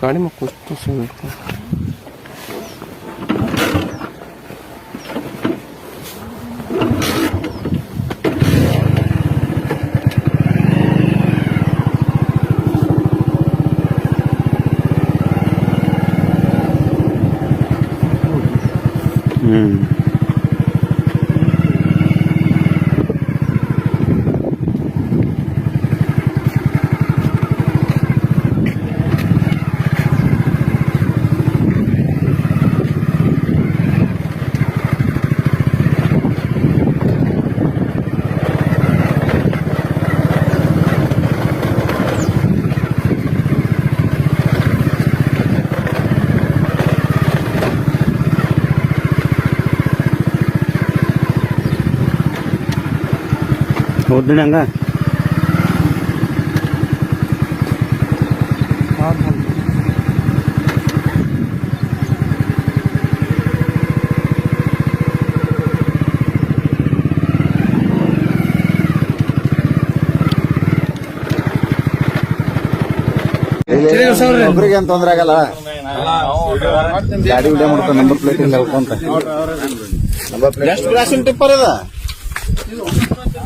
गाड़ी में कुछ तो सही मिलता है Mm. ಹಂಗ. ಒಬ್ರಿಗೆ ಏನ್ ತೊಂದ್ರೆ ಆಗಲ್ಲ. ಗಾಡಿ ವಿಡಿಯೋ ಮಾಡ್ತಾರೆ ನಂಬರ್ ಪ್ಲೇಟ್ ಹೇಳ್ಕೊಂತ. ಎಷ್ಟು ಗ್ಲಾಸಿನ ಟಿಪ್ಪರ್ ಅದ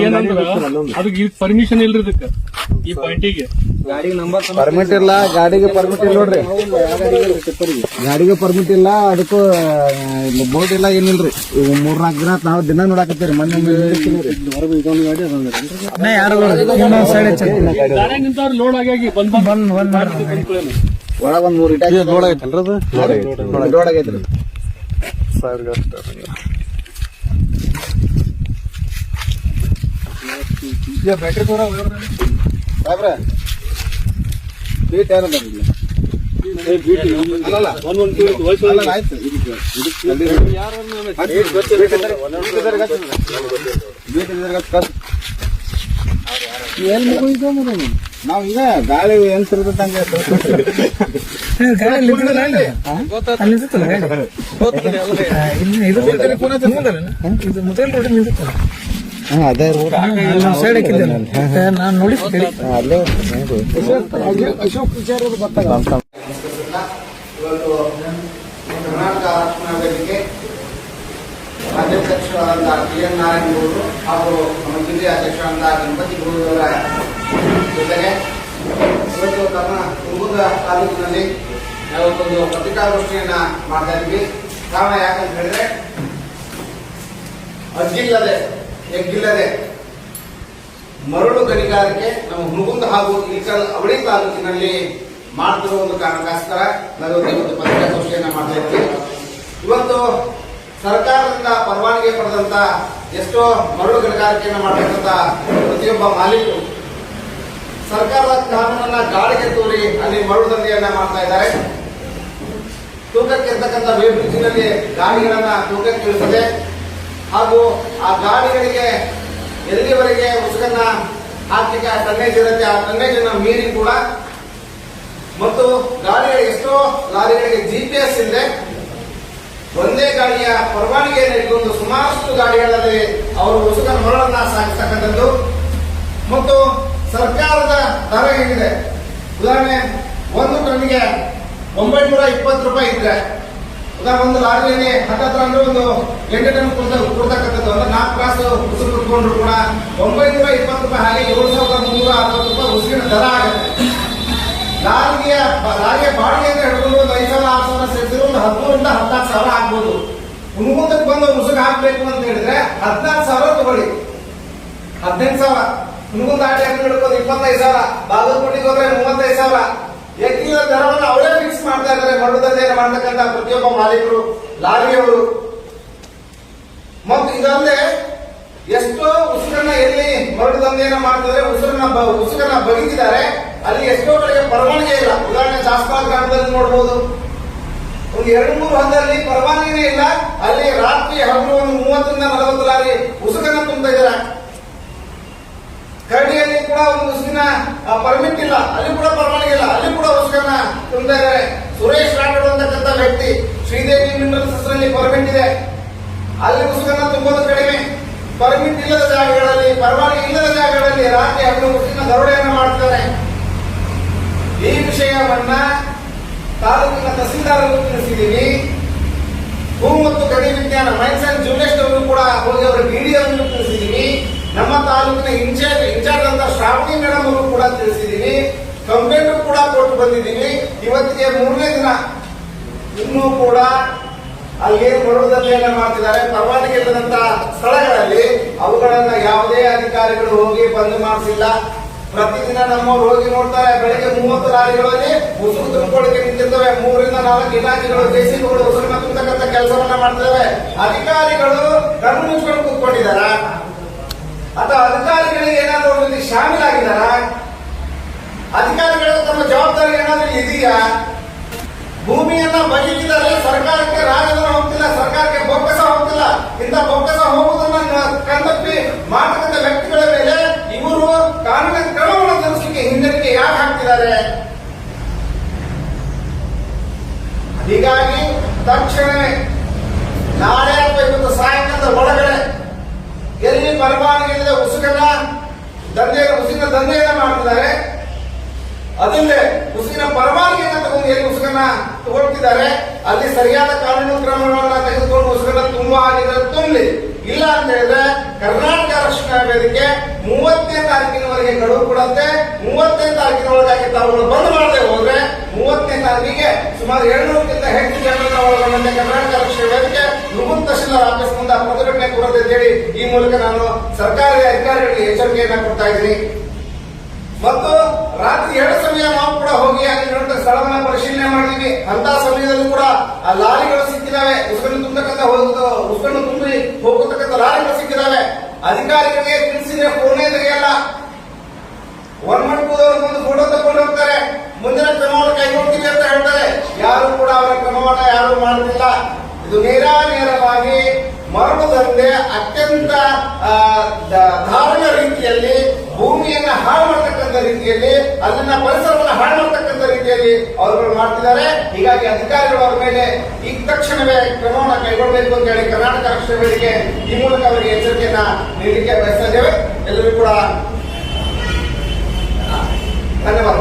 ಏನಂದ್ರ ಅದಕ್ಕೆ ಪರ್ಮಿಷನ್ ಇಲ್ರಿ ಇದಕ್ಕೆ ಈ ಪಾಯಿಂಟಿಗೆ ಪರ್ಮಿಟ್ ಇಲ್ಲ ಗಾಡಿಗೆ ಪರ್ಮಿಟ್ ಇಲ್ಲ ನೋಡ್ರಿ. ಗಾಡಿಗೆ ಪರ್ಮಿಟ್ ಇಲ್ಲ ಅದಕ್ಕೂ ಬೋರ್ಡ್ ಇಲ್ಲ ಏನಿಲ್ರಿ. ಮೂರ್ ನಾಲ್ಕು ದಿನ ನಾವು ದಿನ ನೋಡಾಕತ್ತೀರಿ ಮೊನ್ನೆ ಗಾಡಿ ನಿಂತವ್ರು ಲೋಡ್ ಆಗಿ ಬಂದ್ ಬಂದ್ ಬಂದ್ ಒಳಗ ಒಂದು ಮೂರು ಇಟಾಚಿ ಲೋಡ್ ಆಗೈತಲ್ರಿ ಅದು? ಲೋಡ್ ಆಗೈತ್ರಿ ಬ್ಯಾಟ್ರಿ ಕೂಡ ಸಾಬ್ರ ಬೀಟ್ ಯಾರು ಬಂದಿಲ್ಲ ಆಯ್ತು ಇದಕ್ಕೆ ಇದಕ್ಕೆ ಅಲ್ಲಿ ಬೀಟ್ ಇದ್ದಾರೆ, ಬೀಟ್ ಇದ್ದಾರೆ ಗಚ್ಚ. ಬೀಟ್ ಇದ್ದಾರೆ ಗಚ್ಚ, ಕಚ್ಚ. ಎಲ್ಲಿ ನಾವ್ ಈಗ ಗಾಳಿ ಹಾ, ಅದೇ. ನಾನು ನೋಡಿ ಹಾ, ಅಲ್ಲೇ ಅಶೋಕ್ ವಿಚಾರ ಇವತ್ತು ಕರ್ನಾಟಕ ಆರಕ್ಷಣಾ ವೇದಿಕೆ ರಾಜ್ಯಾಧ್ಯಕ್ಷರಾದಂತಹ ಟಿ ಎನ್ ನಾರಾಯಣಗೌಡರು ಹಾಗೂ ನಮ್ಮ ಜಿಲ್ಲೆಯ ಅಧ್ಯಕ್ಷರಾದಂತಹ ಗಣಪತಿ ಗೌಡರವರ ಜೊತೆಗೆ ಇವತ್ತು ತಮ್ಮ ತುಮಕೂರು ತಾಲೂಕಿನಲ್ಲಿ ಇವತ್ತೊಂದು ಪತ್ರಿಕಾಗೋಷ್ಠಿಯನ್ನ ಮಾಡ್ತಾ ಇದ್ವಿ ಕಾರಣ ಯಾಕಂತ ಹೇಳಿದ್ರೆ ಅಜ್ಜಿಲ್ಲದೆ ಎಗ್ಗಿಲ್ಲದೆ ಮರಳು ಗಣಿಗಾರಿಕೆ ನಮ್ಮ ಹುಣಗುಂದ ಹಾಗೂ ಇಲ್ಕಲ್ ಅವಳಿ ತಾಲೂಕಿನಲ್ಲಿ ಮಾಡ್ತಿರುವ ಒಂದು ಕಾರಣಕ್ಕೋಸ್ಕರ ನಾವು ಇವತ್ತು ಪತ್ರಿಕಾಗೋಷ್ಠಿಯನ್ನ ಮಾಡ್ತಾ ಇದ್ವಿ ಇವತ್ತು ಸರ್ಕಾರದಿಂದ ಪರವಾನಗಿ ಪಡೆದಂತ ಎಷ್ಟೋ ಮರಳು ಗಣಿಗಾರಿಕೆಯನ್ನು ಮಾಡತಕ್ಕಂತ ಪ್ರತಿಯೊಬ್ಬ ಮಾಲೀಕರು, ಸರ್ಕಾರದ ಕಾನೂನನ್ನ ಗಾಳಿಗೆ ತೋರಿ ಅಲ್ಲಿ ಮರಳು ದಂಧೆಯನ್ನ ಮಾಡ್ತಾ ಇದ್ದಾರೆ. ತೂಕಕ್ಕೆ ಇರ್ತಕ್ಕಂಥ ವೇಬ್ರಿಡ್ಜಿನಲ್ಲಿ ಗಾಡಿಗಳನ್ನ ತೂಕಕ್ಕೆ ಇಳಿಸದೆ. ಹಾಗೂ ಆ ಗಾಡಿಗಳಿಗೆ ಎಲ್ಲಿವರೆಗೆ ಉಸುಕನ್ನ ಹಾಕ್ಲಿಕ್ಕೆ ಆ ಟನ್ನೇಜ್ ಇರುತ್ತೆ, ಆ ಟನ್ನೇಜ್ ಅನ್ನ ಮೀರಿ ಕೂಡ ಮತ್ತು ಗಾಡಿಗಳ ಎಷ್ಟೋ ಲಾರಿಗಳಿಗೆ ಜಿ ಪಿ ಎಸ್ ಇಲ್ಲದೆ ಒಂದೇ ಗಾಡಿಯ ಪರವಾನಗಿಯನ್ನು ಇಟ್ಕೊಂಡು ಸುಮಾರಷ್ಟು ಗಾಡಿಗಳಲ್ಲಿ ಅವರು ಉಸುಕ ಮರಳನ್ನ ಸಾಗಿಸ್ತಕ್ಕಂಥದ್ದು. ಮತ್ತು ಸರ್ಕಾರದ ದರ ಏನಿದೆ? ಉದಾಹರಣೆ, ಒಂದು ಟನ್ಗೆ ಒಂಬೈನೂರ ಇಪ್ಪತ್ತು ರೂಪಾಯಿ ಇದ್ರೆ, ಉದಾಹರಣೆ, ಒಂದು ಲಾರಿಯಲ್ಲಿ ಹತ್ತತ್ರ ಅಂದ್ರೆ ಒಂದು ಎಂಟು ಟನ್ ಕೊಡ್ತ ಕೊಡ್ತಕ್ಕಂಥದ್ದು. ಅಂದ್ರೆ ನಾಲ್ಕು ಕ್ರಾಸ್ ಹುಸಿರು ಕುತ್ಕೊಂಡ್ರು ಕೂಡ ಒಂಬೈನೂರ ಇಪ್ಪತ್ತು ರೂಪಾಯಿ ಹಾಗೆ ಏಳು ಸಾವಿರದ ಮುನ್ನೂರ ಅರವತ್ತು ರೂಪಾಯಿ ಉಸಿರಿನ ದರ ಆಗುತ್ತೆ. ಲಾರಿಗೆ ಲಾರಿಗೆ ಬಾಡಿಗೆ ಅಂತ ಸಾವಿರ ಆಗ್ಬೋದು. ಮುಂದಕ್ಕೆ ಬಂದು ಉಸುಗ ಹಾಕ್ಬೇಕು ಅಂತ ಹೇಳಿದ್ರೆ ಹದಿನಾಲ್ಕು ಸಾವಿರ ತಗೊಳ್ಳಿ. ಹದಿನೆಂಟು ಸಾವಿರ. ಹುಣಗುಂದ ಆಟ ಹಿಡ್ಕೊಂಡು ಇಪ್ಪತ್ತೈದು ಸಾವಿರ. ಬಾಗಲಕೋಟೆಗೆ ಹೋದ್ರೆ ಮೂವತ್ತೈದು ಸಾವಿರ. ಎಕ್ಕಿನ ದರವನ್ನು ಅವರೇ ಫಿಕ್ಸ್ ಮಾಡ್ತಾ ಇದ್ದಾರೆ. ಮಂಡದಲ್ಲಿ ಮಾಡ್ತಕ್ಕಂಥ ಪ್ರತಿಯೊಬ್ಬ ಮಾಲೀಕರು, ಲಾರಿಯವರು. ಮತ್ತು ಇದಲ್ಲದೆ ಎಷ್ಟೋ ಉಸುರನ್ನ ಎಲ್ಲಿ ಮರಳು ದಂಧೆಯನ್ನ ಮಾಡ್ತಾರೆ ಉಸುರನ್ನ ಉಸುರನ್ನ ಬಗಿತಿದ್ದಾರೆ ಅಲ್ಲಿ ಎಷ್ಟೋ ಕಡೆಗೆ ಪರವಾನಗಿ ಇಲ್ಲ. ಉದಾಹರಣೆ ಶಾಸ್ತ್ರ ಗ್ರಾಮದಲ್ಲಿ ನೋಡಬಹುದು ಒಂದು ಎರಡು ಮೂರು ಹಂತದಲ್ಲಿ ಪರವಾನಗಿನೇ ಇಲ್ಲ. ಅಲ್ಲಿ ರಾತ್ರಿ ಹಗಲು ಒಂದು ಮೂವತ್ತರಿಂದ ನಲವತ್ತು ಲಾರಿ ಉಸುಕನ್ನು ತುಂಬ್ತಾ ಇದ್ದಾರೆ. ಕರಡಿಯಲ್ಲಿ ಕೂಡ ಒಂದು ಉಸುಕಿನ ಪರ್ಮಿಟ್ ಇಲ್ಲ. ಅಲ್ಲಿ ಕೂಡ ಪರವಾನಗಿ ಇಲ್ಲ. ಅಲ್ಲಿ ಕೂಡ ಉಸುಕನ್ನ ತುಂಬ್ತಾ ಇದ್ದಾರೆ. ಸುರೇಶ್ ರಾಠೋಡ್ ಅಂತಕ್ಕಂಥ ವ್ಯಕ್ತಿ ಶ್ರೀದೇವಿ ಮಿನರಲ್ಸ್ನಲ್ಲಿ ಪರ್ಮಿಟ್ ಇದೆ. ಅಲ್ಲಿ ಉಸುಕನ್ನ ತುಂಬೋದು ಕಡಿಮೆ. ಪರ್ಮಿಟ್ ಇಲ್ಲದ ಜಾಗಗಳಲ್ಲಿ, ಪರವಾನಗಿ ಇಲ್ಲದ ಜಾಗಗಳಲ್ಲಿ ರಾತ್ರಿ ಹಗಲು ಉಸುಕಿನ ದರೋಡೆಯನ್ನು ಮಾಡ್ತಾರೆ ಈ ವಿಷಯವನ್ನ ತಾಲೂಕಿನ ತಹಸೀಲ್ದಾರರು ತಿಳಿಸಿದ್ದೀವಿ. ಭೂ ಮತ್ತು ಗಡಿ ವಿಜ್ಞಾನ, ಮೈನ್ಸ್ ಅಂಡ್ ಜೂನಿಯಸ್ಟ್ ಅವರು ಕೂಡ ಹೋಗಿ ಅವರ ವಿಡಿಯೋವನ್ನು ತಿಳಿಸಿದ್ದೀವಿ. ನಮ್ಮ ತಾಲೂಕಿನ ಇನ್ಚಾರ್ಜ್ ಇನ್ಚಾರ್ಜ್ ಅಂತ ಶ್ರಾವಣಿ ಮೇಡಮ್ ಅವರು ಕೂಡ ತಿಳಿಸಿದ್ದೀವಿ. ಕಂಪ್ಲೇಂಟ್ ಕೂಡ ಕೊಟ್ಟು ಬಂದಿದ್ದೀವಿ. ಇವತ್ತಿಗೆ ಮೂರನೇ ದಿನ. ಇನ್ನೂ ಕೂಡ ಅಲ್ಲಿ ಮರುದಂತೆಯನ್ನ ಮಾಡ್ತಿದ್ದಾರೆ. ಪರವಾನಗಿ ಇಲ್ಲದಂತ ಸ್ಥಳಗಳಲ್ಲಿ ಅವುಗಳನ್ನ ಯಾವುದೇ ಅಧಿಕಾರಿಗಳು ಹೋಗಿ ಬಂದ್ ಮಾಡಿಸಿಲ್ಲ. ಪ್ರತಿದಿನ ನಮ್ಮ ರೋಗಿ ನೋಡ್ತಾರೆ, ಬೆಳಿಗ್ಗೆ ಮೂವತ್ತು ಲಾರಿಗಳಲ್ಲಿ ಉಸಿರು ತುಂಬಿಕೊಳ್ಳಿಕ್ಕೆ ನಿಂತಿರ್ತವೆ. ಮೂರರಿಂದ ನಾಲ್ಕು ಇಲಾಖೆಗಳು, ಜೆಸಿಬಿಗಳು ಉಸಿರಿನ ತುಂಬತಕ್ಕಂಥ ಕೆಲಸವನ್ನ ಮಾಡ್ತೇವೆ ಅಧಿಕಾರಿಗಳು ಕಣ್ಣು ಮುಚ್ಕೊಂಡು ಕೂತ್ಕೊಂಡಿದಾರ ಅಥವಾ ಅಧಿಕಾರಿಗಳಿಗೆ ಏನಾದರೂ ಒಂದು ಶಾಮೀಲಾಗಿದಾರ ಅಧಿಕಾರಿಗಳು ತಮ್ಮ ಜವಾಬ್ದಾರಿ ಏನಾದ್ರೂ ಇದೆಯಾ? ಭೂಮಿಯನ್ನ ಬಗೆದಿದ್ದಾರೆ ಸರ್ಕಾರಕ್ಕೆ ರಾಜಧನ ಹೋಗ್ತಿಲ್ಲ, ಸರ್ಕಾರಕ್ಕೆ ಬೊಕ್ಕಸ ಹೋಗ್ತಿಲ್ಲ. ಇಂಥ ಬೊಕ್ಕಸ ಹೋಗುವುದನ್ನ ಕಂಡಪ್ಪಿ ಮಾಡತಕ್ಕಂಥ ವ್ಯಕ್ತಿಗಳ ಮೇಲೆ ಇವರು ಕಾನೂನಿನ ಕ್ರಮವನ್ನು ಜರುಗಿಸಲಿಕ್ಕೆ ಹಿಂದರಿಕೆ ಯಾಕೆ ಹಾಕ್ತಿದ್ದಾರೆ ಹೀಗಾಗಿ ತಕ್ಷಣವೇ ನಾಳೆ ಅಥವಾ ಇವತ್ತು ಸಾಯಂಕಾಲದ ಒಳಗಡೆ ಎಲ್ಲಿ ಪರವಾನಗಿ ಇಲ್ಲದೆ ಉಸುಕನ್ನ ದಂಧೆ ಉಸಿನ ದಂಧೆಯನ್ನ ಮಾಡ್ತಿದ್ದಾರೆ. ಅದಲ್ಲದೆ ಉಸಿನ ಪರವಾನಗಿಯನ್ನ ತಗೊಂಡು ಏನು ಉಸುಕನ್ನ ತಗೊಳ್ತಿದ್ದಾರೆ? ಅಲ್ಲಿ ಸರಿಯಾದ ಕಾನೂನು ಕ್ರಮಗಳನ್ನ ತೆಗೆದುಕೊಂಡು ಉಸುಕನ್ನ ತುಂಬಾ ಆಗಿದೆ ತುಂಬಲಿ ಇಲ್ಲ ಅಂತ ಹೇಳಿದ್ರೆ ಕರ್ನಾಟಕ ರಕ್ಷಣಾ ವೇದಿಕೆ ಮೂವತ್ತನೇ ತಾರೀಕಿನವರೆಗೆ ಗಡುವು ಕೊಡುತ್ತೆ. ಮೂವತ್ತನೇ ತಾರೀಕಿನೊಳಗಾಗಿ ತಾವುಗಳು ಬಂದ್ ಮಾಡದೆ ಹೋದ್ರೆ ಮೂವತ್ತನೇ ತಾರೀಕಿಗೆ ಸುಮಾರು ಏಳ್ನೂರಕ್ಕಿಂತ ಹೆಚ್ಚು ಜನರನ್ನ ಒಳಗೊಂಡಂತೆ ಕರ್ನಾಟಕ ರಕ್ಷಣಾ ವೇದಿಕೆ ಮುಗುಲ್ ತಹಶೀಲ್ದಾರ್ ಆಫೀಸ್ ಮುಂದೆ ಪ್ರತಿಭಟನೆ ಹೇಳಿ ಈ ಮೂಲಕ ನಾನು ಸರ್ಕಾರಿ ಅಧಿಕಾರಿಗಳಿಗೆ ಎಚ್ಚರಿಕೆಯನ್ನು ಕೊಡ್ತಾ ಇದ್ದೀನಿ. ಮತ್ತು ರಾತ್ರಿ ಎರಡು ಸಮಯ ನಾವು ಕೂಡ ಹೋಗಿ ಅಲ್ಲಿರುವಂತಹ ಸ್ಥಳವನ್ನು ಪರಿಶೀಲನೆ ಮಾಡಿದ್ವಿ ಅಂತ ಸಮಯದಲ್ಲೂ ಕೂಡ ಆ ಲಾರಿಗಳು ಸಿಕ್ಕಿದಾವೆ. ಉಸ್ಕನ್ನು ತುಂಬತಕ್ಕಂಥ ಹೋಗುದು ಉಸ್ಕನ್ನು ತುಂಬಿ ಹೋಗತಕ್ಕಂಥ ಲಾರಿಗಳು ಸಿಕ್ಕಿದಾವೆ. ಅಧಿಕಾರಿಗಳಿಗೆ ತಿಳಿಸಿದ್ರೆ ಫೋನೇ ತೆಗೆಯಲ್ಲ ಒನ್ ರೀತಿಯಲ್ಲಿ ಅಲ್ಲಿನ ಪರಿಸರವನ್ನು ಹಾಳು ಮಾಡತಕ್ಕಂಥ ರೀತಿಯಲ್ಲಿ ಅವರುಗಳು ಮಾಡ್ತಿದ್ದಾರೆ. ಹೀಗಾಗಿ ಅಧಿಕಾರಿಗಳು ಅವರ ಮೇಲೆ ಈಗ ತಕ್ಷಣವೇ ಕ್ರಮವನ್ನು ಕೈಗೊಳ್ಳಬೇಕು ಅಂತ ಹೇಳಿ ಕರ್ನಾಟಕ ರಾಷ್ಟ್ರ ಬೇಡಿಕೆ ಈ ಮೂಲಕ ಅವರಿಗೆ ಎಚ್ಚರಿಕೆಯನ್ನ ನೀಡಲಿಕ್ಕೆ ಬಯಸ್ತಾ ಇದ್ದೇವೆ. ಎಲ್ಲರೂ ಕೂಡ ಧನ್ಯವಾದ